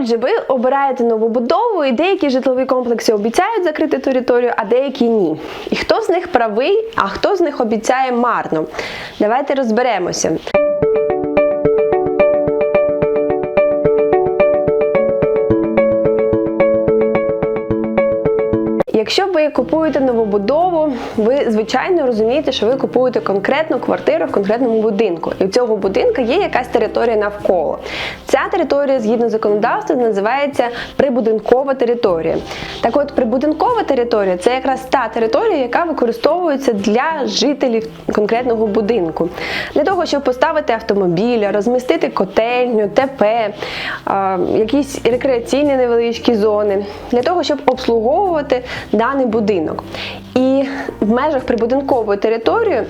Отже, ви обираєте нову будову, і деякі житлові комплекси обіцяють закрити територію, а деякі ні. І хто з них правий, а хто з них обіцяє марно? Давайте розберемося. Якщо ви купуєте нову будову, ви звичайно розумієте, що ви купуєте конкретну квартиру в конкретному будинку, і у цього будинку є якась територія навколо. Ця територія, згідно законодавства, називається прибудинкова територія. Так от, прибудинкова територія це якраз та територія, яка використовується для жителів конкретного будинку. Для того, щоб поставити автомобіль, розмістити котельню, ТП, якісь рекреаційні невеличкі зони, для того, щоб обслуговувати даний будинок. І в межах прибудинкової території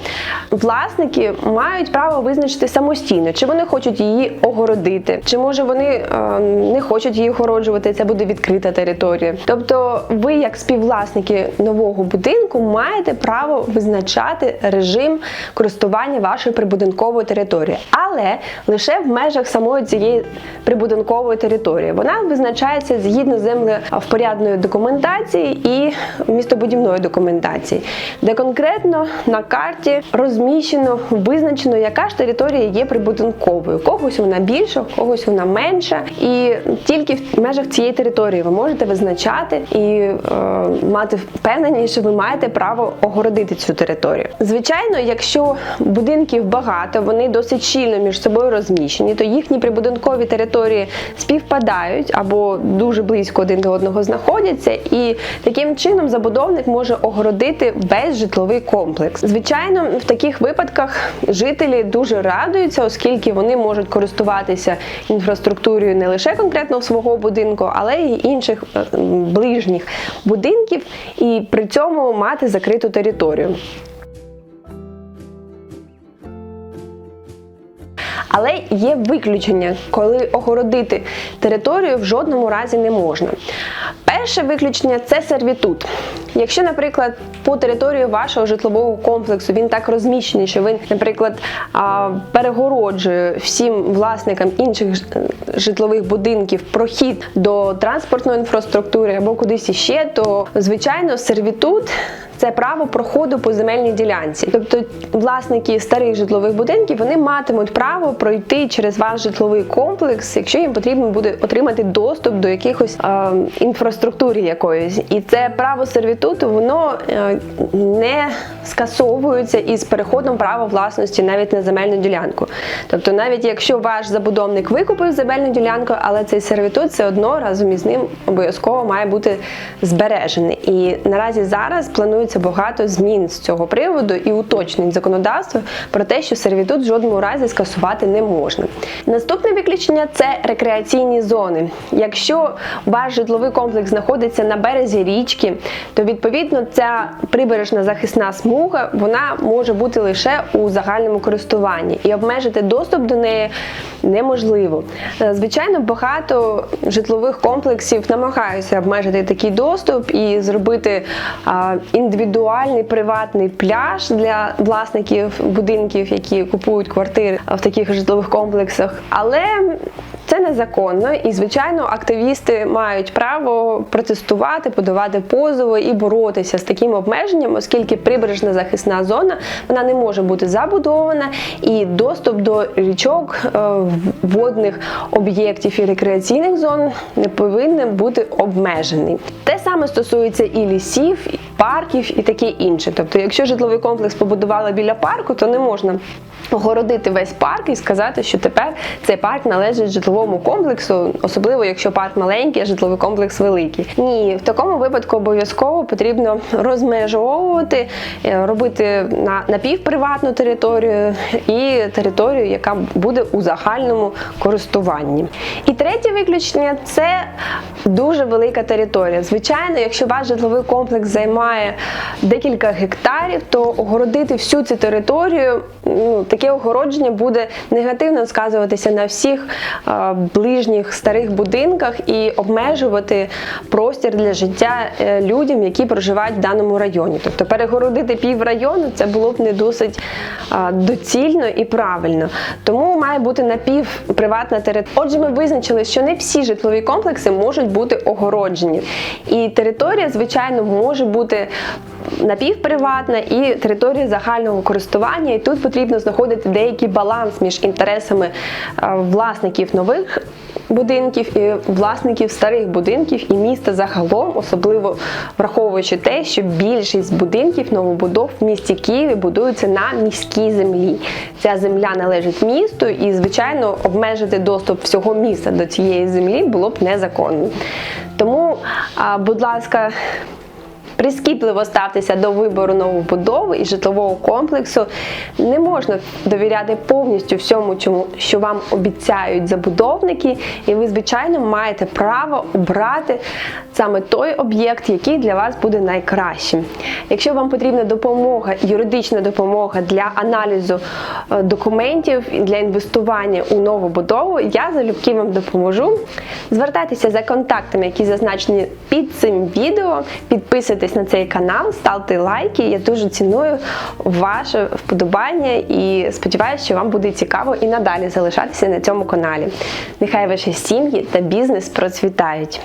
власники мають право визначити самостійно, чи вони хочуть її огородити, чи може вони е, не хочуть її огороджувати. Це буде відкрита територія. Тобто, ви, як співвласники нового будинку, маєте право визначати режим користування вашої прибудинкової території, але лише в межах самої цієї прибудинкової території. Вона визначається згідно землевпорядної документації і містобудівної документації, де конкретно на карті розміщено, визначено, яка ж територія є прибудинковою. Когось вона більша, когось вона менша. І тільки в межах цієї території ви можете визначати і е, мати впевненість, що ви маєте право огородити цю територію. Звичайно, якщо будинків багато, вони досить щільно між собою розміщені, то їхні прибудинкові території співпадають або дуже близько один до одного знаходяться, і таким чином забудовник може огородити весь житловий комплекс. Звичайно, в таких випадках жителі дуже радуються, оскільки вони можуть користуватися інфраструктурою не лише конкретно свого будинку, але й інших е, ближніх будинків, і при цьому мати закриту територію. Але є виключення, коли огородити територію в жодному разі не можна. Перше виключення це сервітут. Якщо, наприклад, по території вашого житлового комплексу він так розміщений, що він, наприклад, перегороджує всім власникам інших житлових будинків прохід до транспортної інфраструктури або кудись іще, то звичайно сервітут це право проходу по земельній ділянці. Тобто власники старих житлових будинків вони матимуть право пройти через ваш житловий комплекс, якщо їм потрібно буде отримати доступ до якихось е, інфраструктури якоїсь. І це право сервітуту воно е, не скасовується із переходом права власності навіть на земельну ділянку. Тобто, навіть якщо ваш забудовник викупив земельну ділянку, але цей сервітут все одно разом із ним обов'язково має бути збережений. І наразі зараз планується багато змін з цього приводу і уточнень законодавства про те, що сервітут в жодному разі скасувати не можна. Наступне виключення це рекреаційні зони. Якщо ваш житловий комплекс знаходиться на березі річки, то відповідно ця прибережна захисна смуга вона може бути лише у загальному користуванні і обмежити доступ до неї неможливо. Е, Звичайно, багато житлових комплексів намагаються обмежити такий доступ і зробити індивідуальний приватний пляж для власників будинків, які купують квартири в таких житлових комплексах. Але це незаконно, і звичайно, активісти мають право протестувати, подавати позови і боротися з таким обмеженням, оскільки прибережна захисна зона вона не може бути забудована, і доступ до річок, е, водних об'єктів і рекреаційних зон не повинен бути обмежений. Саме стосується і лісів, і парків і таке інше. Тобто, якщо житловий комплекс побудували біля парку, то не можна огородити весь парк і сказати, що тепер цей парк належить житловому комплексу, особливо якщо парк маленький, а житловий комплекс великий. Ні, в такому випадку обов'язково потрібно розмежовувати, е, робити на напівприватну територію і територію, яка буде у загальному користуванні. І третє виключення це дуже велика територія. Звичайно, якщо ваш житловий комплекс займає декілька гектарів, то огородити всю цю територію, ну, таке огородження буде негативно сказуватися на всіх е, ближніх старих будинках і обмежувати простір для життя е, людям, які проживають в даному районі. Тобто перегородити пів району це було б не досить е, доцільно і правильно. Тому має бути напівприватна територія. Отже, ми визначили, що не всі житлові комплекси можуть бути огороджені. І територія, звичайно, може бути напівприватна і територія загального користування. І тут потрібно знаходити деякий баланс між інтересами власників нових. Будинків і власників старих будинків і міста загалом, особливо враховуючи те, що більшість будинків новобудов в місті Києві будуються на міській землі. Ця земля належить місту, і звичайно обмежити доступ всього міста до цієї землі було б незаконно. Тому, будь ласка. Прискіпливо ставтеся до вибору новобудови і житлового комплексу. Не можна довіряти повністю всьому, чому що вам обіцяють забудовники, і ви, звичайно, маєте право обрати саме той об'єкт, який для вас буде найкращим. Якщо вам потрібна допомога, юридична допомога для аналізу е, документів для інвестування у нову будову, я залюбки вам допоможу. Звертайтеся за контактами, які зазначені під цим відео. Підписуйтесь на цей канал, ставте лайки. Я дуже ціную ваше вподобання і сподіваюся, що вам буде цікаво і надалі залишатися на цьому каналі. Нехай ваші сім'ї та бізнес процвітають.